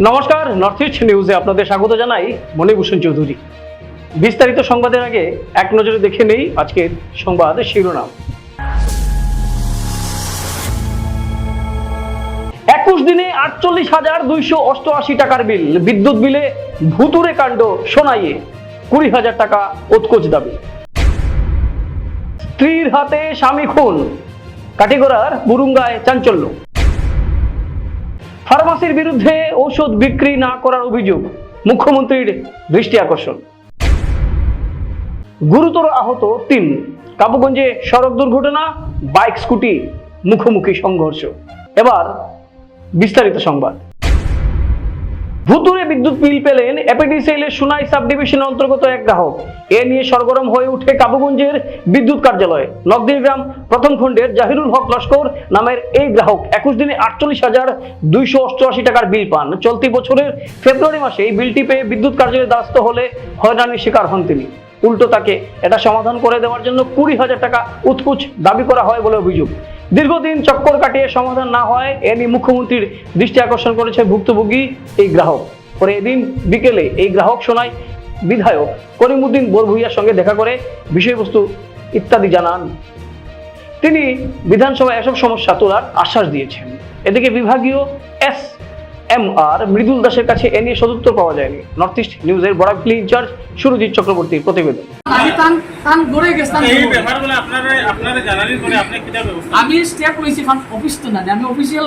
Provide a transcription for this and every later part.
নমস্কার north east নিউজে আপনাদের স্বাগত জানাই মণিভূষণ চৌধুরী। বিস্তারিত সংবাদের আগে এক নজরে দেখে নেই আজকের সংবাদ শিরোনাম। একুশ দিনে আটচল্লিশ হাজার দুইশো অষ্টআশি টাকার বিল, বিদ্যুৎ বিলে ভুতুরে কাণ্ড সোনাইয়ে, কুড়ি হাজার টাকা উৎকোচ দাবি। স্ত্রীর হাতে স্বামী খুন কাটিগড়ার বুরুঙ্গায় চাঞ্চল্য। ফার্মাসির বিরুদ্ধে ঔষধ বিক্রি না করার অভিযোগ মুখ্যমন্ত্রীর দৃষ্টি আকর্ষণ। গুরুতর আহত তিন কাবুগঞ্জে সড়ক দুর্ঘটনা, বাইক স্কুটি, মুখোমুখি সংঘর্ষ। এবার বিস্তারিত সংবাদ। ভুতুরে বিদ্যুৎ বিল পেলেন এপিডিসিএলের সুনাই সাব ডিভিশনের অন্তর্গত এক গ্রাহক। এ নিয়ে সরগরম হয়ে উঠে কাবুগঞ্জের বিদ্যুৎ কার্যালয়। নকদির গ্রাম প্রথম খণ্ডের জাহিরুল হক লস্কর নামের এই গ্রাহক একুশ দিনে আটচল্লিশ হাজার দুইশো অষ্টআশি টাকার বিল পান। চলতি বছরের ফেব্রুয়ারি মাসে এই বিলটি পেয়ে বিদ্যুৎ কার্যালয়ে দ্বারস্থ হলে হয়রানির শিকার হন তিনি। উল্টো তাকে এটা সমাধান করে দেওয়ার জন্য কুড়ি হাজার টাকা উৎকুচ দাবি করা হয় বলে অভিযোগ। দীর্ঘদিন চক্কর কাটিয়ে সমাধান না হয় এ নিয়ে মুখ্যমন্ত্রীর দৃষ্টি আকর্ষণ করেছে ভুক্তভোগী এই গ্রাহক। পরে এদিন বিকেলে এই গ্রাহক শোনায় বিধায়ক করিমুদ্দিন বোরভুইয়ার সঙ্গে দেখা করে বিষয়বস্তু ইত্যাদি জানান। তিনি বিধানসভায় এসব সমস্যা তোলার আশ্বাস দিয়েছেন। এদিকে বিভাগীয় এস এম আর মৃদুল দাসের কাছে এ নিয়ে সদুত্তর পাওয়া যায়নি। নর্থ ইস্ট নিউজের বরাকলি ইনচার্জ সুরজিৎ চক্রবর্তীর প্রতিবেদন। আমি তান তান গড়ে গেছিলাম এই ব্যাপারগুলো আপনারা আপনারা জানানোর পরে আপনি কিটা ব্যবস্থা আমি স্টেপ লইছি কারণ অফিস তো না আমি অফিসিয়াল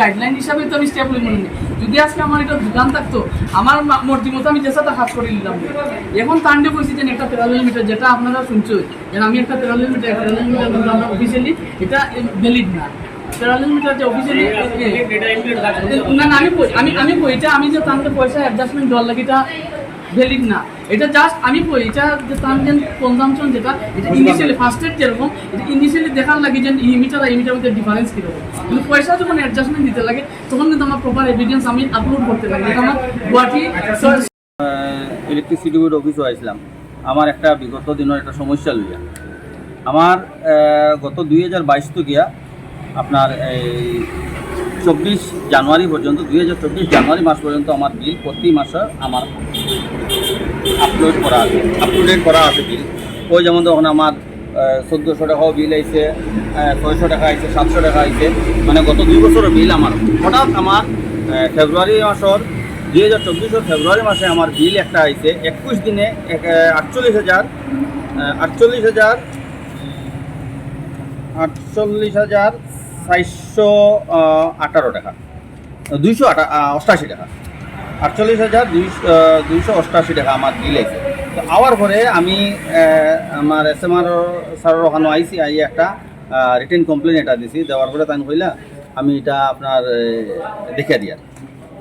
গাইডলাইন হিসাবে তো আমি স্টেপ লই মনে যদি আজকে আমার এটা দোকান থাকতো আমার মর্জি মতো আমি যেসাটা কাজ করে নিলাম এখন তান্ডে কইছি যে একটা প্যারালেল মিটার যেটা আপনারা শুনছো যে আমি একটা প্যারালেল মিটার মিটার অফিসিয়ালি এটা ভ্যালিড না। প্যারালেল মিটার যে না না আমি আমি আমি এটা আমি যে তানকে পয়সা অ্যাডজাস্টমেন্ট দেওয়ার লাগে এটা ভ্যালিড না। এটা জাস্ট আমি কই এটা যে যে কনজাম্পশন যেটা এটা ইনিশিয়ালি ফার্স্ট এড যেরকম এটা ইনিশিয়ালি দেখার লাগে যে এই মিটার আর এই মিটার মধ্যে ডিফারেন্স কীরকম। কিন্তু পয়সা যখন অ্যাডজাস্টমেন্ট দিতে লাগে তখন কিন্তু আমার প্রপার এভিডেন্স আমি আপলোড করতে লাগে। এটা আমার গুয়াহাটি ইলেকট্রিসিটি বোর্ড অফিসও আসলাম আমার একটা বিগত দিনের একটা সমস্যা লইয়া। আমার গত দুই হাজার বাইশ তো গিয়া আপনার এই চব্বিশ জানুয়ারি পর্যন্ত, দুই হাজার চব্বিশ জানুয়ারি মাস পর্যন্ত আমার বিল প্রতি মাসে আমার আপলোড করা আছে। আপলোডেড করা আছে বিল। ওই যেমন তখন আমার চোদ্দোশো টাকাও বিল আইছে ছয়শো টাকা আইছে, সাতশো টাকা আইছে। মানে গত দুই বছরের বিল আমার। হঠাৎ আমার ফেব্রুয়ারি মাসের, দুই হাজার চব্বিশের ফেব্রুয়ারি মাসে আমার বিল একটা আইছে। একুশ দিনে আটচল্লিশ হাজার আটচল্লিশ হাজার আটচল্লিশ হাজার চারশো আঠারো টাকা। দুইশো আটা অষ্টাশি টাকা। আটচল্লিশ হাজার দুইশো অষ্টাশি টাকা আমার বিল তো। আওয়ার পরে আমি আমার এস এম আর স্যারের ওখানে আইসি আই একটা রিটেন কমপ্লেন এটা দিছি। দেওয়ার পরে তাই হইলা আমি এটা আপনার দেখিয়া দেখে দিয়ার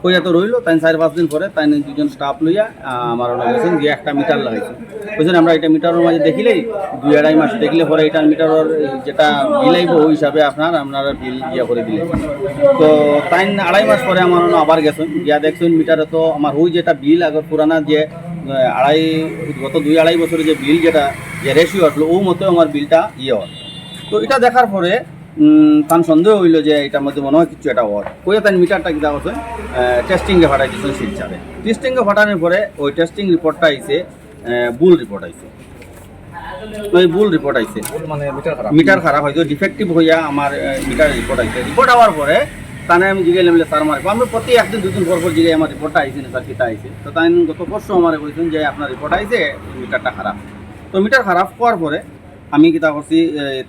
কইয়া তো রইল তাই চার পাঁচ দিন পরে তাই দুজন স্টাফ লইয়া আমার গেছেন গিয়ে একটা মিটার লাগাইছে। বুঝলেন আমরা এটা মিটারের মাঝে দেখিলেই দুই আড়াই মাস দেখলে পরে এটা মিটারের যেটা বিল আইব, ওই হিসাবে আপনার আপনারা বিল ইয়া করে দিলে তো তাই আড়াই মাস পরে আমার আবার গেছেন। গিয়া দেখছেন মিটারে তো আমার ওই যেটা বিল আগর পুরানা যে আড়াই, গত দুই আড়াই বছরে যে বিল যেটা, যে রেশিও আসলো, ও মতো আমার বিলটা ইয়ে হয়। তো এটা দেখার পরে তার সন্দেহ হইল যে এটার মধ্যে মনে হয় কিছু একটা ওয়ার কইয়া তাই মিটারটা কিনা করছেন টেস্টিংয়ে ফাটাই দিয়েছেন শিলচারে টেস্টিংয়ে ফাটানোর পরে ওই টেস্টিং রিপোর্টটা আইছে বুল রিপোর্ট আইছে। ওই বুল রিপোর্ট আইছে। মানে মিটার খারাপ। হয়তো ডিফেক্টিভ হইয়া আমার মিটার রিপোর্ট আইছে। রিপোর্ট আওয়ার পরে তানে আমি জিগাইলাম বলে স্যার আমার আমি প্রতি একদিন দুদিন পর পর জিগাই আমার রিপোর্টটা আইছে না স্যার কিতা আইছে? তো তাই গত পরশু আমার কইছেন যে আপনার রিপোর্ট আইছে মিটারটা খারাপ। তো মিটার খারাপ হওয়ার পরে আমি কিতা করছি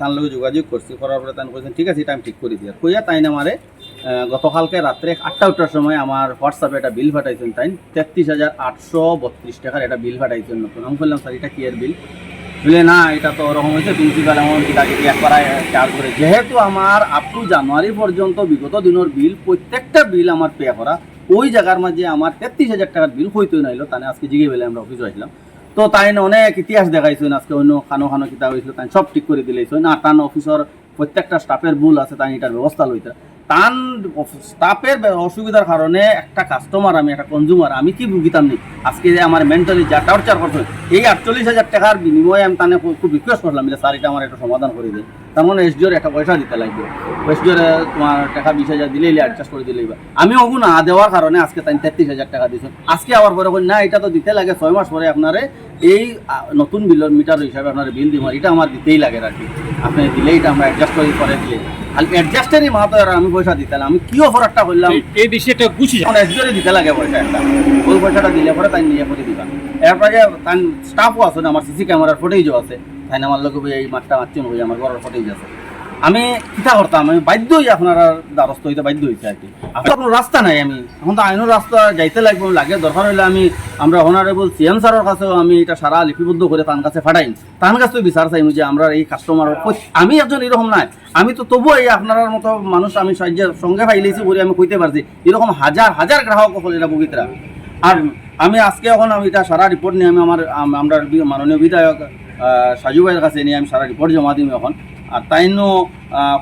তার লগে যোগাযোগ করছি করার পরে তাই কইছেন ঠিক আছে এটা আমি ঠিক করে দিই কইয়া তাই আমারে এ, গতকালকে রাত্রে আটটা উঠার সময় আমার হোয়াটসঅ্যাপে একটা বিল পাঠাইছেন তাই। তেত্রিশ হাজার আটশো বত্রিশ টাকার একটা বিল পাঠাইছেন। নতুন আমি বললাম স্যার এটা কি এর বিল? বলে না এটা তো ওরকম হয়েছে প্রিন্সিপাল এমন কিতি একবার চার্জ করে। যেহেতু আমার আপ টু জানুয়ারি পর্যন্ত বিগত দিনের বিল প্রত্যেকটা বিল আমার পে করা ওই জায়গার মাঝে আমার তেত্রিশ হাজার টাকার বিল হইতে নাইলো তাই আজকে জিগে বেলে আমরা অফিসে আসলাম। তো তাই অনেক ইতিহাস দেখাইছেন, আজকে অন্য খানো খানো কিতাব হয়েছিল তাই সব ঠিক করে দিলেছেন আর টান অফিসর প্রত্যেকটা স্টাফের ভুল আছে তাই এটার ব্যবস্থা লইতে। তান স্টাফের অসুবিধার কারণে একটা কাস্টমার আমি একটা কনজিউমার আমি কি ভুগিতাম নি? আজকে যে আমার মেন্টালি যা টর্চার করছে, এই আটচল্লিশ হাজার টাকার বিনিময়ে আমি তানে খুব- রিকোয়েস্ট করলাম স্যার, এটা আমার একটা সমাধান করে দিই তার মানে এসডিওর একটা পয়সা দিতে লাগবে। এসডিওর তোমার টাকা বিশ হাজার দিলেই অ্যাডজাস্ট করে দিলেই আমি ওগু না দেওয়ার কারণে আজকে তাই তেত্রিশ হাজার টাকা দিয়েছেন আজকে আবার পরে বলি, না এটা তো দিতে লাগে ছয় মাস পরে আপনারে এই নতুন বিল মিটার হিসাবে আপনার বিল দিব এটা আমার দিতেই লাগে আর কি। আপনি দিলেই এটা আমরা অ্যাডজাস্ট করে করে দিলে। আর অ্যাডজাস্টেরই মাহাতো আর আমি পয়সা দিতে আমি কি অফার একটা করলাম? এই বিষয়টা বুঝি এখন এসডিওরে দিতে লাগে পয়সা একটা। ওই পয়সাটা দিলে পরে তাই নিয়ে করে দিবা। এরপরে তাই স্টাফও আছে না আমার সিসি ক্যামেরার ফুটেজও আছে। তাই না আমার লোক এই মাঠটা মারছেন হয়ে আমার ঘরের ফুটেজ আছে আমি কিতা করতাম, আমি বাধ্যই আপনারা দ্বারস্থ হইতে বাধ্য হইতে আর কি। আপনার রাস্তা নাই, আমি এখন তো আইনের রাস্তা যাইতে লাগবে, লাগে দরকার হলে আমি, আমরা অনারেবল সিএম স্যারের কাছেও আমি এটা সারা লিপিবদ্ধ করে তার কাছে ফাটাই। তার কাছে বিচার চাই যে আমরা এই কাস্টমার আমি একজন এরকম নাই। আমি তো তবুও এই আপনার মতো মানুষ আমি সাহায্যের সঙ্গে পাইলেছি বলে আমি কইতে পারছি। এরকম হাজার হাজার গ্রাহক হল এটা বগিতরা আর আমি আজকে এখন আমি এটা সারা রিপোর্ট নিয়ে আমি আমার আমরা মাননীয় বিধায়ক সাজু ভাইয়ের কাছে নিয়ে আমি সারা রিপোর্ট জমা দিম এখন। আর তাইনো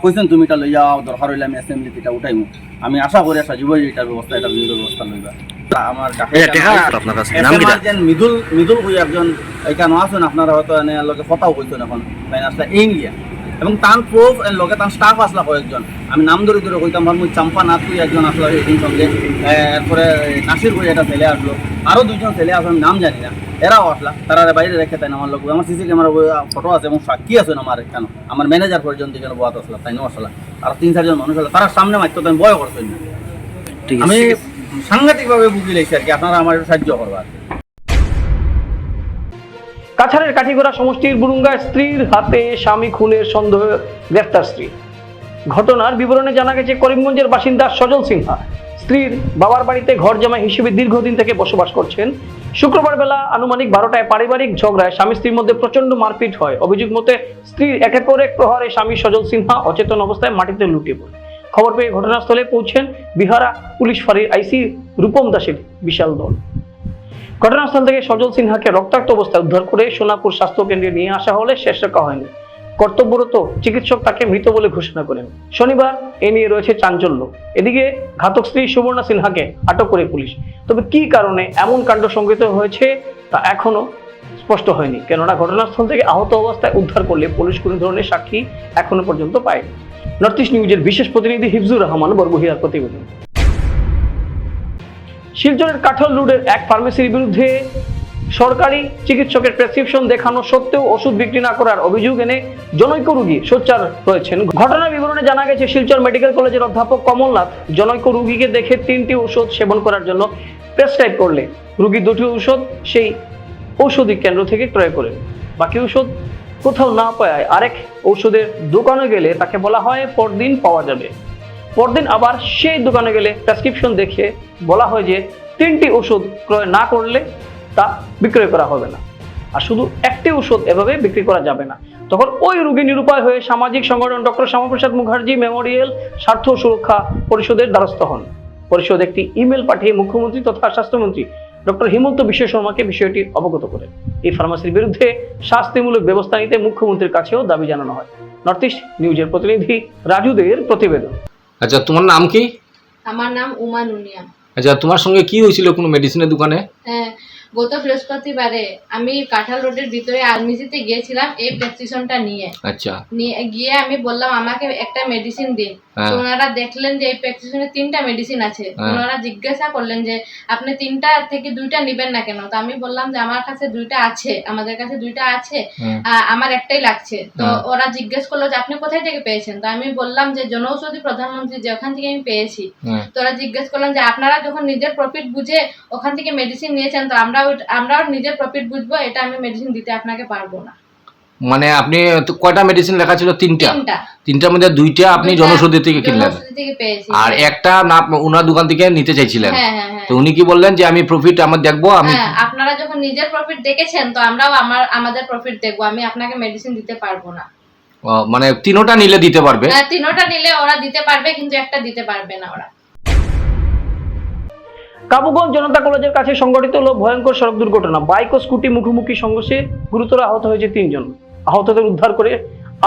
কইছেন তুমি এটা লই যাও দরকার হইলে আমি অ্যাসেম্বলিতে এটা উঠাইমু। আমি আশা করি সাজু ভাই এটার ব্যবস্থা এটা বিরোধ ব্যবস্থা লইবা। আমার মিদুল মিদুল হয়ে একজন এখানে আছেন আপনারা হয়তো এনে লগে কথাও কইছেন এখন তাই আসলে ইন্ডিয়া এবং তার প্রুফ লগে তার স্টাফ আসলা কয়েকজন। আমি নাম ধরে ধরে কইতাম ভাবমু চাম্পা নাথ তুই একজন আসলো এই সঙ্গে। এরপরে নাসির কই একটা ছেলে আসলো। আরও দুইজন ছেলে আসলো আমি নাম জানি না। এরাও আসলা। তারা বাইরে রেখে তাই না আমার লোক আমার সিসি ক্যামেরা ফটো আছে এবং সাক্ষী আছে না আমার কেন আমার ম্যানেজার পর্যন্ত এখানে বোয়াত আসলা তাই নাও আসলা। আর তিন চারজন মানুষ হলো তারা সামনে মারতো তাই বয় করছেন না। আমি সাংঘাতিকভাবে বুঝি লেছি আর কি আপনারা আমার সাহায্য করবার কাছাড়ের কাঠিগড়া সমষ্টির বুরুঙ্গা স্ত্রীর হাতে স্বামী খুনের সন্দেহ গ্রেফতার স্ত্রী। ঘটনার বিবরণে জানা গেছে করিমগঞ্জের বাসিন্দা সজল সিনহা। স্ত্রীর বাবার বাড়িতে ঘর জামাই হিসেবে দীর্ঘদিন থেকে বসবাস করছেন। শুক্রবার বেলা আনুমানিক বারোটায় পারিবারিক ঝগড়ায় স্বামী স্ত্রীর মধ্যে প্রচণ্ড মারপিট হয়। অভিযোগ মতে, স্ত্রীর একের পর এক প্রহারে স্বামী সজল সিনহা অচেতন অবস্থায় মাটিতে লুটিয়ে পড়ে। খবর পেয়ে ঘটনাস্থলে পৌঁছেন বিহারা পুলিশ ফাঁড়ির আইসি রূপম দাসের বিশাল দল। ঘটনাস্থল থেকে সজল সিনহাকে রক্তাক্ত অবস্থায় উদ্ধার করে সোনাপুর স্বাস্থ্য কেন্দ্রে নিয়ে আসা হলে শেষ রক্ষা হয়নি। কর্তব্যরত চিকিৎসক তাকে মৃত বলে ঘোষণা করেন। শনিবার এ নিয়ে রয়েছে চাঞ্চল্য। এদিকে ঘাতক স্ত্রী সুবর্ণা সিনহাকে আটক করে পুলিশ। তবে কি কারণে এমন কাণ্ড সংঘটিত হয়েছে তা এখনও স্পষ্ট হয়নি। কেননা ঘটনাস্থল থেকে আহত অবস্থায় উদ্ধার করলে পুলিশ কোনো ধরনের সাক্ষী এখনও পর্যন্ত পায়নি। নর্থ ইস্ট নিউজের বিশেষ প্রতিনিধি হিফজুর রহমান বরবহিয়ার প্রতিবেদন। শিলচরের কাঠল রোডের এক ফার্মেসির বিরুদ্ধে সরকারি চিকিৎসকের প্রেসক্রিপশন দেখানো সত্ত্বেও ওষুধ বিক্রি না করার অভিযোগ এনে জনৈক রুগী সোচ্চার রয়েছেন। ঘটনার বিবরণে জানা গেছে, শিলচর মেডিকেল কলেজের অধ্যাপক কমলনাথ জনৈক রুগীকে দেখে তিনটি ওষুধ সেবন করার জন্য প্রেসক্রাইব করলে রোগী দুটি ঔষধ সেই ঔষধি কেন্দ্র থেকে ক্রয় করেন। বাকি ঔষধ কোথাও না পায় আরেক ঔষধের দোকানে গেলে তাকে বলা হয় পরদিন পাওয়া যাবে। পরদিন আবার সেই দোকানে গেলে প্রেসক্রিপশন দেখে বলা হয় যে তিনটি ওষুধ ক্রয় না করলে তা বিক্রয় করা হবে না। আর শুধু একটি ওষুধ এভাবে বিক্রি করা যাবে না। তখন ওই রোগী নিরুপায় হয়ে সামাজিক সংগঠন ডক্টর শ্যামাপ্রসাদ মুখার্জি মেমোরিয়াল স্বার্থ সুরক্ষা পরিষদের দ্বারস্থ হন। পরিষদ একটি ইমেল পাঠিয়ে মুখ্যমন্ত্রী তথা স্বাস্থ্যমন্ত্রী ডক্টর হিমন্ত বিশ্ব শর্মাকে বিষয়টি অবগত করেন। এই ফার্মাসির বিরুদ্ধে শাস্তিমূলক ব্যবস্থা নিতে মুখ্যমন্ত্রীর কাছেও দাবি জানানো হয়। নর্থ ইস্ট নিউজের প্রতিনিধি রাজুদের প্রতিবেদন। আচ্ছা তোমার নাম কি? আমার নাম উমা নুনিয়া। আচ্ছা তোমার সঙ্গে কি হয়েছিল কোনো মেডিসিনের দোকানে? হ্যাঁ, গত বৃহস্পতিবারে আমি কাঁঠাল রোডের ভিতরে আর্মিজিতে গিয়েছিলাম এই প্রেসক্রিপশনটা নিয়ে। আচ্ছা। নিয়ে গিয়ে আমি বললাম আমাকে একটা মেডিসিন দিন। হ্যাঁ। তো ওনারা দেখলেন যে এই প্রেসক্রিপশনে তিনটা মেডিসিন আছে। হ্যাঁ। ওনারা জিজ্ঞাসা করলেন যে আপনি তিনটা থেকে দুইটা নিবেন না কেন? তো আমি বললাম যে আমার কাছে দুইটা আছে আমাদের কাছে দুইটা আছে আহ, আমার একটাই লাগছে। তো হ্যাঁ। ওরা জিজ্ঞেস করল যে আপনি কোথায় থেকে পেয়েছেন? তো আমি বললাম যে জনৌষধি প্রধানমন্ত্রী যে ওখান থেকে আমি পেয়েছি। হ্যাঁ। তো ওরা জিজ্ঞেস করলাম যে আপনারা যখন নিজের প্রফিট বুঝে ওখান থেকে মেডিসিন নিয়েছেন তো আমরা আমরাও নিজের প্রফিট বুঝব এটা আমি মেডিসিন দিতে আপনাকে পারব না। মানে আপনি কয়টা মেডিসিন লেখা ছিল? তিনটা। তিনটা। তিনটার মধ্যে দুইটা আপনি জনৌষধি থেকে কিনলেন। আর একটা না ওনার দোকান থেকে নিতে চাইছিলেন। হ্যাঁ হ্যাঁ হ্যাঁ। তো উনি কি বললেন যে আমি প্রফিট আমার দেখব আমি আপনারা যখন নিজের প্রফিট দেখেছেন তো আমরাও আমার আমাদের প্রফিট দেখব আমি আপনাকে মেডিসিন দিতে পারব না। মানে তিনোটা নিলে দিতে পারবে? তিনোটা নিলে ওরা দিতে পারবে কিন্তু একটা দিতে পারবে না ওরা। কাবুগঞ্জ জনতা কলেজের কাছে সংঘটিত হলো ভয়ঙ্কর সড়ক দুর্ঘটনা। বাইক ও স্কুটি মুখোমুখি সংঘর্ষে গুরুতর আহত হয়েছে তিনজন। আহতদের উদ্ধার করে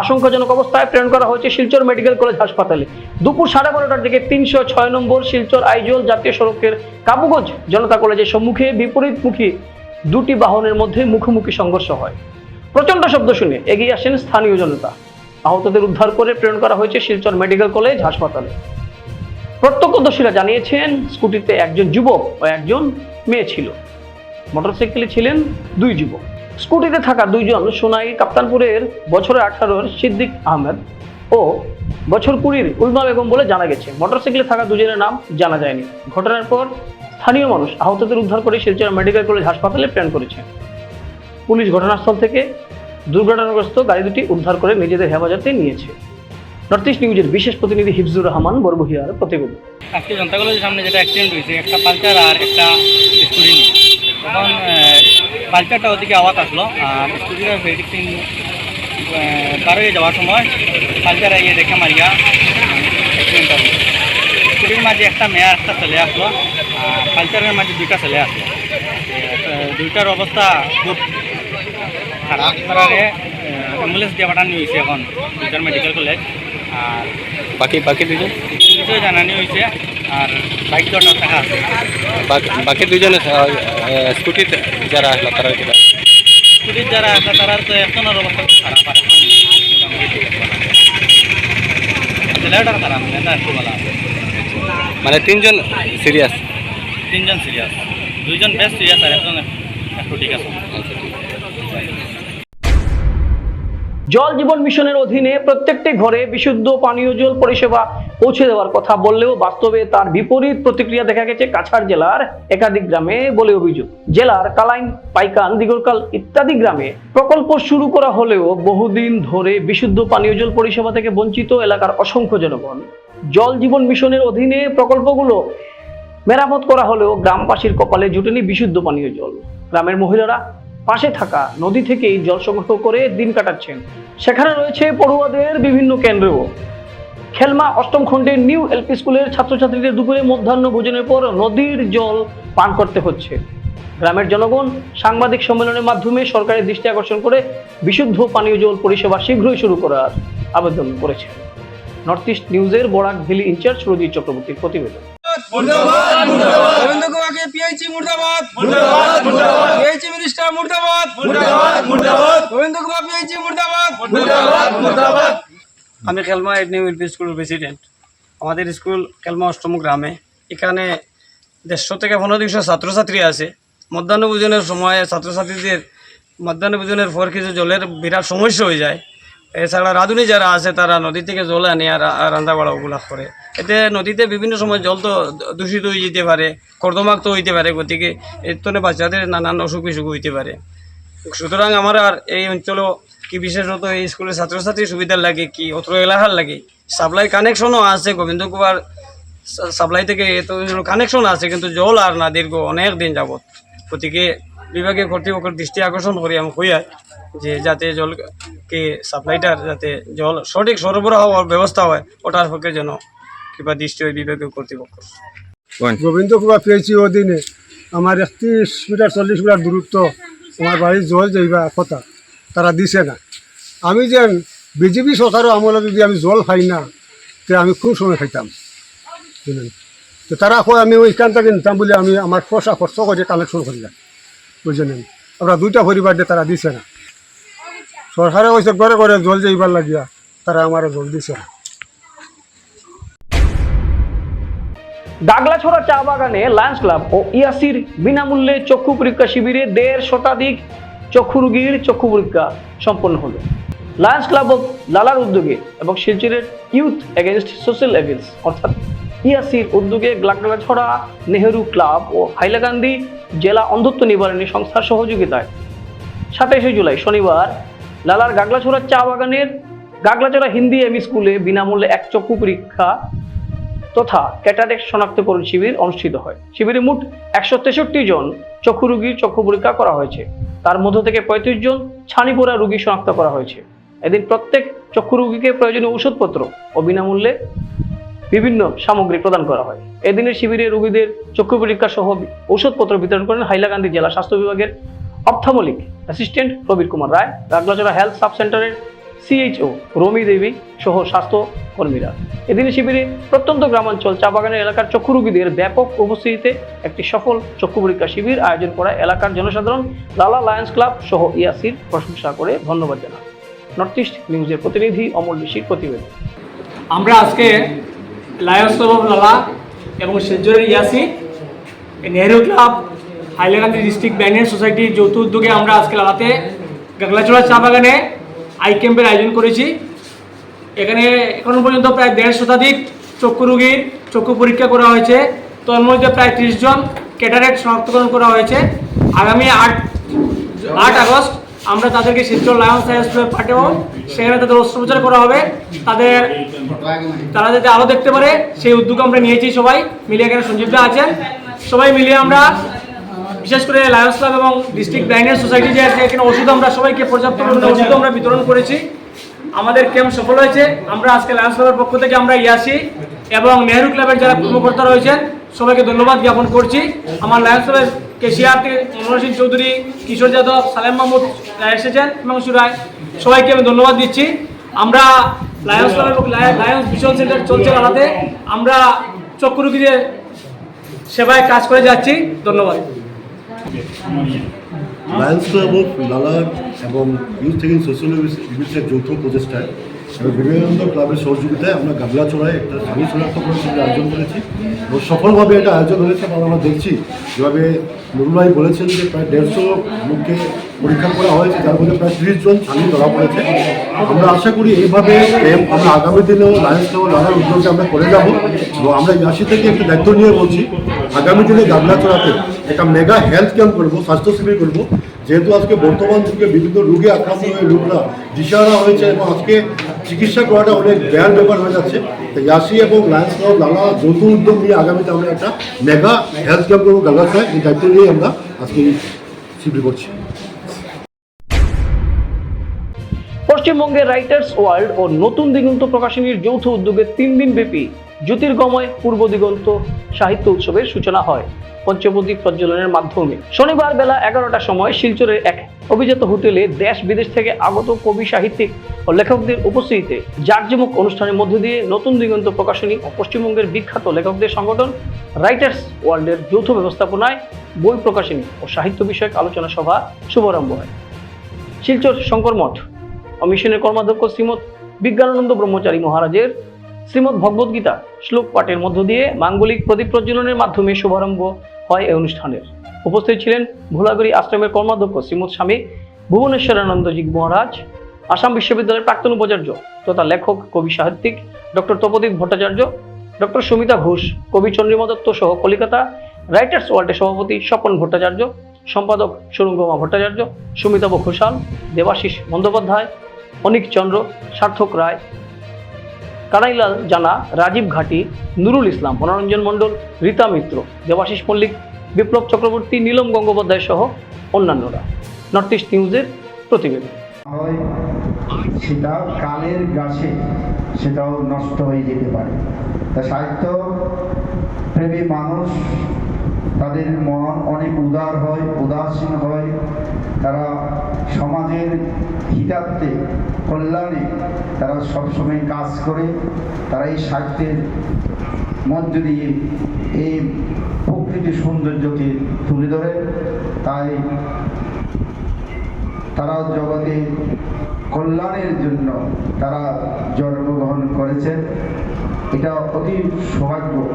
আশঙ্কাজনক অবস্থায় প্রেরণ করা হয়েছে শিলচর মেডিকেল কলেজ হাসপাতালে। দুপুর সাড়ে বারোটার দিকে তিনশো ছয় নম্বর শিলচর আইজল জাতীয় সড়কের কাবুগঞ্জ জনতা কলেজের সম্মুখে বিপরীতমুখী দুটি বাহনের মধ্যে মুখোমুখি সংঘর্ষ হয়। প্রচণ্ড শব্দ শুনে এগিয়ে আসেন স্থানীয় জনতা। আহতদের উদ্ধার করে প্রেরণ করা হয়েছে শিলচর মেডিকেল কলেজ হাসপাতালে। প্রত্যক্ষদর্শীরা জানিয়েছেন, স্কুটিতে একজন যুবক ও একজন মেয়ে ছিল। মোটরসাইকেলে ছিলেন দুই যুবক। স্কুটিতে থাকা দুইজন সোনাই কাপ্তানপুরের বছরের আঠারোর সিদ্দিক আহমেদ ও বছর কুড়ির উলমা বেগম বলে জানা গেছে। মোটরসাইকেলে থাকা দুজনের নাম জানা যায়নি। ঘটনার পর স্থানীয় মানুষ আহতদের উদ্ধার করে শিলচর মেডিকেল কলেজ হাসপাতালে প্রেরণ করেছে। পুলিশ ঘটনাস্থল থেকে দুর্ঘটনাগ্রস্ত গাড়ি দুটি উদ্ধার করে নিজেদের হেফাজতে নিয়েছে। নর্থ ইস্ট নিউজের বিশেষ প্রতিনিধি হিফজুর রহমান বরবহিয়ার প্রতিবেদন। আজকে জনতা কলেজের সামনে যেটা অ্যাক্সিডেন্ট হয়েছে, একটা পালচার আর একটা স্কুটি তখন পালচারটা ওদিকে আওয়াজ আসলো, আর স্কুটিটা ভেরিটিং পার যাওয়ার সময় পালচার এগিয়ে দেখে মারিয়া অ্যাক্সিডেন্টটা হলো। স্কুটির মাঝে একটা মেয়ে একটা ছেলে আসলো, আর পালচারের মাঝে দুইটা ছেলে আসলো। দুইটার অবস্থা খুব খারাপ। তারারে অ্যাম্বুলেন্স দিয়ে পাঠানো হয়েছে এখন, দুইটার মেডিকেল কলেজ আর বাকি বাকি দুজন পুলিশে জানানি হয়েছে আর বাইক দরকার টাকা আছে। বাকি দুজনে স্কুটিতে যারা আসলো তারা পুলিশ যারা আছে তারা তো একজনের অবস্থা খারাপ ঠিক আছে ছেলেটার খারাপ মেয়েটা একটু আছে। মানে তিনজন সিরিয়াস তিনজন সিরিয়াস দুইজন বেশ সিরিয়াস আর একজন একটু ঠিক আছে। জল জীবন মিশনের অধীনে প্রত্যেকটি ঘরে বিশুদ্ধ পানীয় জল পরিষেবা পৌঁছে দেওয়ার কথা বললেও বাস্তবে তার বিপরীত প্রতিক্রিয়া দেখা গেছে কাছাড় জেলার একাধিক গ্রামে বলে অভিযোগ। জেলার কালাইন, পাইকান, দিগরকাল ইত্যাদি গ্রামে প্রকল্প শুরু করা হলেও বহুদিন ধরে বিশুদ্ধ পানীয় জল পরিষেবা থেকে বঞ্চিত এলাকার অসংখ্য জনগণ। জল জীবন মিশনের অধীনে প্রকল্পগুলো মেরামত করা হলেও গ্রামবাসীর কপালে জুটেনি বিশুদ্ধ পানীয় জল। গ্রামের মহিলারা পাশে থাকা নদী থেকেই জল সংগ্রহ করে দিন কাটাচ্ছেন। সেখানে রয়েছে পড়ুয়াদের বিভিন্ন কেন্দ্রও। খেলমা অষ্টম খণ্ডের নিউ এলপি স্কুলের ছাত্রছাত্রীদের দুপুরে মধ্যাহ্ন ভোজনের পর নদীর জল পান করতে হচ্ছে। গ্রামের জনগণ সাংবাদিক সম্মেলনের মাধ্যমে সরকারের দৃষ্টি আকর্ষণ করে বিশুদ্ধ পানীয় জল পরিষেবা শীঘ্রই শুরু করার আবেদন করেছে নর্থ ইস্ট নিউজের বরাক ভ্যালি ইনচার্জ রোজিত চক্রবর্তীর প্রতিবেদন। গোবিন্দ কুমারকে মুর্দাবাদ। মিনিস্টার মুর্দাবাদ। গোবিন্দ কুমার মুর্দাবাদ। আমি খেলমা নিউ এলপি স্কুলের প্রেসিডেন্ট আমাদের স্কুল খেলমা অষ্টম গ্রামে। এখানে দেড়শো থেকে পনেরো দুশো ছাত্রছাত্রী আছে। মধ্যাহ্ন ভোজনের সময় ছাত্রছাত্রীদের মধ্যাহ্ন ভোজনের পর কিছু জলের বিরাট সমস্যা হয়ে যায়। এছাড়া রাঁধুনি যারা আছে, তারা নদী থেকে জল আনে আর রান্না বাড়া ওগুলা করে। এতে নদীতে বিভিন্ন সময় জল তো দূষিত হয়ে যেতে পারে, কর্দমাক্ত হইতে পারে, গতিকে এর জন্য বাচ্চাদের নানান অসুখ বিসুখ হইতে পারে। সুতরাং আমার আর এই অঞ্চলও কি বিশেষত এই স্কুলের ছাত্রছাত্রীর সুবিধার লাগে, কি অত্র এলাকার লাগে? সাপ্লাই কানেকশনও আছে, গোবিন্দ কুমার সাপ্লাই থেকে এত কানেকশন আছে, কিন্তু জল আর না, দীর্ঘ অনেক দিন যাবৎ। গতিকে বিভাগীয় কর্তৃপক্ষের দৃষ্টি আকর্ষণ করি আমি হইয়া যে যাতে জলকে সাপ্লাইটার যাতে জল সঠিক সরবরাহ হওয়ার ব্যবস্থা হয় ওটার পক্ষে যেন কিংবা দৃষ্টি হয় বিভাগীয় কর্তৃপক্ষ। গোবিন্দ কুমার পেয়েছি অধীনে আমার একত্রিশ মিটার চল্লিশ মিটার দূরত্ব আমার বাড়ির জল যাইবা কথা তারা দিছে না। আমি যে বিজেপি সরকারও আমলে যদি আমি জল খাই না তে আমি খুব সময় খাইতাম। বুঝলেন? তো তারা কয় আমি ওইখান থেকে নিতাম বলে আমি আমার খরচা খরচ করে কালেকশন করিলাম বুঝলেন? আমরা দুইটা পরিবার দিয়ে তারা দিছে না। সরকারে কইছে ঘরে ঘরে জল যাইবার লাগিয়া। তারা আমার জল দিছে। না গাগলাছড়া চা বাগানে লায়ন্স ক্লাব ও ইয়াসির বিনামূল্যে চক্ষু পরীক্ষা শিবিরে দেড় শতাধিক চক্ষু রোগীর চক্ষু পরীক্ষা সম্পন্ন হলো। লায়ন্স ক্লাব অফ লালার উদ্যোগে এবং শিলচরের ইউথ এগেনস্ট সোশ্যাল এভিলস অর্থাৎ ইয়াসির উদ্যোগে গাগলাছড়া নেহেরু ক্লাব ও হাইলাকান্দি জেলা অন্ধত্ব নিবারণী সংস্থার সহযোগিতায় সাতাইশে জুলাই শনিবার লালার গাগলাছড়া চা বাগানের গাগলাছড়া হিন্দি এমই স্কুলে বিনামূল্যে এক চক্ষু পরীক্ষা তথা ক্যাটারেক্ট শনাক্তকরণ শিবির অনুষ্ঠিত হয়। শিবিরে মোট একশো তেষট্টি জন চক্ষু রোগীর চক্ষু পরীক্ষা করা হয়েছে। তার মধ্য থেকে পঁয়ত্রিশ জন ছানিপোড়া রোগী শনাক্ত করা হয়েছে। এদিন প্রত্যেক চক্ষু রোগীকে প্রয়োজনীয় ওষুধপত্র ও বিনামূল্যে বিভিন্ন সামগ্রী প্রদান করা হয়। এদিনের শিবিরে রোগীদের চক্ষু পরীক্ষা সহ ঔষধপত্র বিতরণ করেন হাইলাকান্দি জেলা স্বাস্থ্য বিভাগের ophthalmic assistant Prabir Kumar Roy Gaglachhara health sub সেন্টারের সিএইচও রমি দেবী সহ স্বাস্থ্য কর্মীরা। এদিন শিবিরে প্রত্যন্ত গ্রামাঞ্চল চা বাগানের এলাকার চক্ষু রোগীদের ব্যাপক উপস্থিতিতে একটি সফল চক্ষু পরীক্ষা শিবির আয়োজন করা এলাকার জনসাধারণ, লালা লায়ন্স ক্লাব সহ ইয়াসির প্রশংসা করে ধন্যবাদ জানান। নর্থ ইস্ট নিউজের প্রতিনিধি অমল ঋষির প্রতিবেদন। আমরা আজকে লায়ন্স ক্লাব লালা এবং সেজরের Yasi Nehru club Hailakandi district blinded সোসাইটির যৌথ উদ্যোগে আমরা আজকে লালাতে গাগলাচড়া চা বাগানে আই ক্যাম্পের আয়োজন করেছি। এখানে এখনও পর্যন্ত প্রায় দেড় শতাধিক চক্ষু রোগীর চক্ষু পরীক্ষা করা হয়েছে। তোর মধ্যে প্রায় ত্রিশ জন ক্যাটারেক্ট শনাক্তকরণ করা হয়েছে। আগামী আট আট আগস্ট আমরা তাদেরকে শিলচর লায়ন্স ক্লাবে পাঠাবো। সেখানে তাদের অস্ত্রোপচার করা হবে। তাদের, তারা যাতে আলো দেখতে পারে, সেই উদ্যোগ আমরা নিয়েছি সবাই মিলে এখানে সঞ্জীবদা আছেন। সবাই মিলিয়ে আমরা বিশেষ করে লায়ন্স ক্লাব এবং ডিস্ট্রিক্ট ব্লাইন্ডেড সোসাইটি যে আছে এখানে ওষুধ আমরা সবাইকে পর্যাপ্ত পরিমাণে ওষুধ আমরা বিতরণ করেছি। আমাদের ক্যাম্প সফল হয়েছে। আমরা আজকে লায়ন্স ক্লাবের পক্ষ থেকে আমরা ইয়াসি এবং নেহরু ক্লাবের যারা কর্মকর্তা রয়েছেন সবাইকে ধন্যবাদ জ্ঞাপন করছি। আমার লায়ন্স ক্লাবের কেশিয়ার থেকে মনোহর সিং চৌধুরী কিশোর যাদব সালেম মাহমুদ রায় এসেছেন হিমাংশু রায় সবাইকে আমি ধন্যবাদ দিচ্ছি। আমরা লায়ন্স ক্লাবের লায়ন্স ভিশন সেন্টার চলছে লাগাতে আমরা চক্ষু রোগীদের সেবায় কাজ করে যাচ্ছি। ধন্যবাদ। লায়ন্স ক্লাব অফ লালার এবং ইউথ থেকে সোশ্যাল ইভেন্টসের যৌথ প্রচেষ্টায় এবং বিবেকানন্দ ক্লাবের সহযোগিতায় আমরা গাবলাচড়ায় একটা স্বামী শিবির আয়োজন করেছি। এবং সফলভাবে এটা আয়োজন হয়েছে কারণ আমরা দেখছি। যেভাবে নুরুল ভাই বলেছেন যে প্রায় দেড়শো লোককে পরীক্ষা করা হয়েছে যার মধ্যে প্রায় তিরিশ জন স্বামী ধরা পড়েছে। আমরা আশা করি এইভাবে আমরা আগামী দিনেও, লায়ন্স ক্লাব লালার উদ্যোগে আমরা করে যাব এবং আমরা ইয়াসি থেকে একটা দায়িত্ব নিয়ে বলছি, আগামী দিনে গাবলাচড়াতে একটা মেগা হেলথ ক্যাম্প করব, স্বাস্থ্য শিবির করব। যেহেতু আজকে বর্তমান যুগে বিভিন্ন রোগে আক্রান্ত হয়ে লোকরা দিশাহারা হয়েছে এবং আজকে চিকিৎসা করাটা অনেক ব্যয়ের ব্যাপার হয়ে যাচ্ছে তো ইয়াসি এবং লায়ন্স ক্লাব লালা যৌথ উদ্যোগ নিয়ে আগামীতে আমরা একটা মেগা হেলথ ক্যাম্প করব গালাসায় এই দায়িত্ব নিয়ে আমরা আজকে শিবির করছি। পশ্চিমবঙ্গের রাইটার্স ওয়ার্ল্ড ও নতুন দিগন্ত প্রকাশনীর যৌথ উদ্যোগে তিন দিন ব্যাপী জ্যোতির্গময় পূর্ব দিগন্ত সাহিত্য উৎসবের সূচনা হয় পঞ্চবতী প্রজ্বলনের মাধ্যমে। শনিবার বেলা এগারোটার সময় শিলচরের এক অভিজাত হোটেলে দেশ বিদেশ থেকে আগত কবি সাহিত্যিক ও লেখকদের উপস্থিতিতে জাঁকজমক অনুষ্ঠানের মধ্য দিয়ে নতুন দিগন্ত প্রকাশনী ও পশ্চিমবঙ্গের বিখ্যাত লেখকদের সংগঠন রাইটার্স ওয়ার্ল্ডের যৌথ ব্যবস্থাপনায় বই প্রকাশনী ও সাহিত্য বিষয়ক আলোচনা সভা শুভারম্ভ হয়। শিলচর শঙ্কর মঠ ও মিশনের কর্মাধ্যক্ষ শ্রীমৎ বিজ্ঞানানন্দ ব্রহ্মচারী মহারাজের শ্রীমৎ ভগবদ্গীতা শ্লোক পাঠের মধ্য দিয়ে মাঙ্গলিক প্রদীপ প্রজ্বলনের মাধ্যমে শুভারম্ভ হয় এই অনুষ্ঠানের। উপস্থিত ছিলেন ভোলাগড়ি আশ্রমের কর্মাধ্যক্ষ শ্রীমৎ স্বামী ভুবনেশ্বরানন্দজি মহারাজ, আসাম বিশ্ববিদ্যালয়ের প্রাক্তন উপাচার্য তথা লেখক, কবি সাহিত্যিক ডক্টর তপদীপ ভট্টাচার্য, ডক্টর সুমিতা ঘোষ, কবি চন্দ্রিমা দত্ত সহ কলিকাতা রাইটার্স ওয়ার্ল্ডের সভাপতি স্বপন ভট্টাচার্য, সম্পাদক সুরঙ্গমা ভট্টাচার্য সুমিতাভ ঘোষাল দেবাশিস বন্দ্যোপাধ্যায় অনিক চন্দ্র, সার্থক রায়, কানাইলাল জানা, রাজীব ঘাটি, নুরুল ইসলাম, মনোরঞ্জন মণ্ডল, রীতা মিত্র, দেবাশিস মল্লিক, বিপ্লব চক্রবর্তী, নীলম গঙ্গোপাধ্যায় সহ অন্যান্যরা। নর্থ ইস্ট নিউজের প্রতিবেদন। সেটা কালের গাছে, সেটাও নষ্ট হয়ে যেতে পারে। তা সাহিত্য প্রেমী মানুষ তাদের মন অনেক উদার হয়, উদাসীন হয়। তারা সমাজের হিতার্থে, কল্যাণে তারা সবসময় কাজ করে। তারা এই সাহিত্যের মধ্য দিয়ে এই প্রকৃতির সৌন্দর্যকে তুলে ধরে। তাই তারা জগতে কল্যাণের জন্য তারা জন্মগ্রহণ করেছেন। এটা অতি সৌভাগ্য।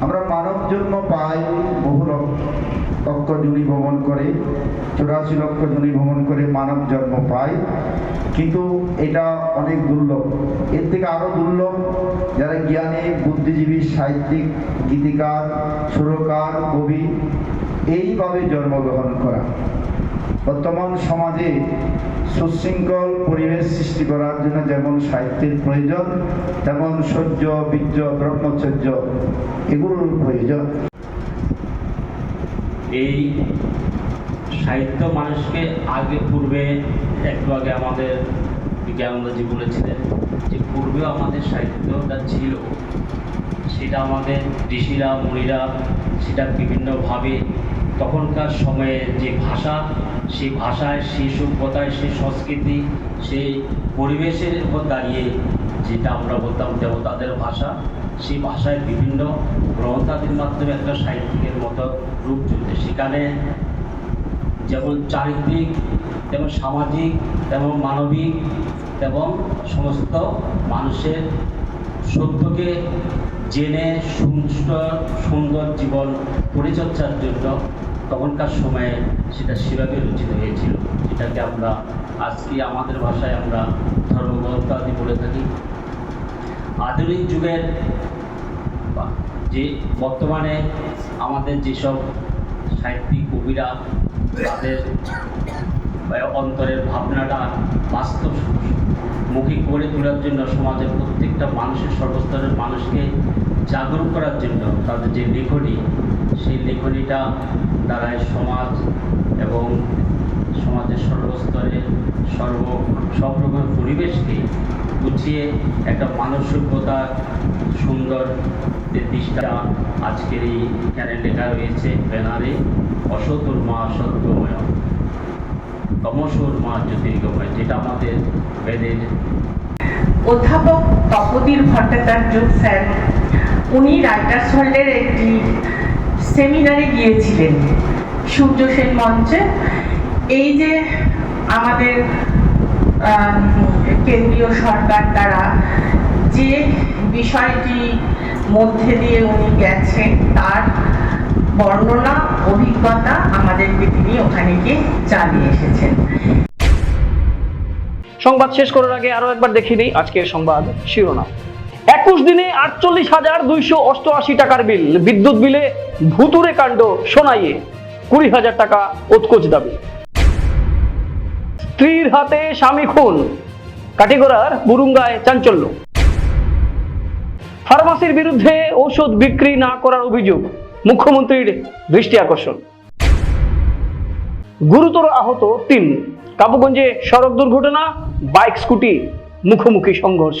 আমরা মানব জন্ম পাই বহু লক্ষ জুনি ভ্রমণ করে, চুরাশি লক্ষ জুনি ভ্রমণ করে মানব জন্ম পাই। কিন্তু এটা অনেক দুর্লভ। এর থেকে আরও দুর্লভ, যারা জ্ঞানী, বুদ্ধিজীবী, সাহিত্যিক, গীতিকার, সুরকার, কবি, এইভাবে জন্মগ্রহণ করা। বর্তমান সমাজে সুশৃঙ্খল পরিবেশ সৃষ্টি করার জন্য যেমন সাহিত্যের প্রয়োজন, তেমন সহ্য বীর্য, ব্রহ্মচর্য এগুলোর প্রয়োজন। এই সাহিত্য মানুষকে আগে পূর্বে, একটু আগে আমাদের বিজ্ঞানন্দজি বলেছিলেন যে পূর্বেও আমাদের সাহিত্যটা ছিল। সেটা আমাদের ঋষিরা, মুনিরা, সেটা বিভিন্নভাবে তখনকার সময়ে যে ভাষা সেই ভাষায়, সেই সভ্যতায়, সেই সংস্কৃতি, সেই পরিবেশের উপর দাঁড়িয়ে যেটা আমরা বলতাম দেবতাদের ভাষা, সেই ভাষায় বিভিন্ন গ্রন্থাদির মাধ্যমে একটা সাহিত্যিকের মতো রূপ চলছে। সেখানে যেমন চারিত্রিক, তেমন সামাজিক, তেমন মানবিক এবং সমস্ত মানুষের সত্যকে জেনে সুন্দর সুন্দর জীবন পরিচর্যার জন্য তখনকার সময়ে সেটা সেভাবে রচিত হয়েছিল, যেটাকে আমরা আজকে আমাদের ভাষায় আমরা ধর্মগ্রন্থ আদি বলে থাকি। আধুনিক যুগের যে বর্তমানে আমাদের যেসব সাহিত্যিক কবিরা তাদের অন্তরের ভাবনাটা বাস্তব মুখী করে তোলার জন্য সমাজের প্রত্যেকটা মানুষের সর্বস্তরের মানুষকে জাগরুক করার জন্য তাদের যে লেখনী, সেই লেখনীটা দ্বারাই সমাজ এবং সমাজের সর্বস্তরে সর্ব সব রকমের পরিবেশকে গুছিয়ে একটা মানব সভ্যতার সুন্দর দিশটা আজকের এই এখানে লেখা রয়েছে, ব্যানারে অসতুর মা সত্যময় তমসুর মা জ্যোতির্গময়, যেটা আমাদের বেদের অধ্যাপক তপদীর ভট্টাচার্য স্যার উনি রাইটার্স হল্ডের একটি সেমিনারে গিয়েছিলেন সূর্য সেন মঞ্চে। এই যে আমাদের কেন্দ্রীয় সরকার দ্বারা যে বিষয়টি মধ্যে দিয়ে উনি গেছেন, তার বর্ণনা, অভিজ্ঞতা আমাদেরকে তিনি ওখানে গিয়ে চালিয়ে এসেছেন। সংবাদ শেষ করার আগে আরও একবার দেখিয়ে দিই আজকের সংবাদ শিরোনাম। একুশ দিনে আটচল্লিশ হাজার দুইশো অষ্টআশি টাকার বিল। বিদ্যুৎ বিলে ভুতুরে কাণ্ড শোনাইয়ে কুড়ি হাজার টাকা উৎকোচ দাবি। স্ত্রীর হাতে স্বামী খুন, কাটিগড়ার বুরুঙ্গায় চাঞ্চল্য। ফার্মাসির বিরুদ্ধে ঔষধ বিক্রি না করার অভিযোগ, মুখ্যমন্ত্রীর দৃষ্টি আকর্ষণ। গুরুতর আহত তিন কাবুগঞ্জে সড়ক দুর্ঘটনা, বাইক স্কুটি, মুখোমুখি সংঘর্ষ।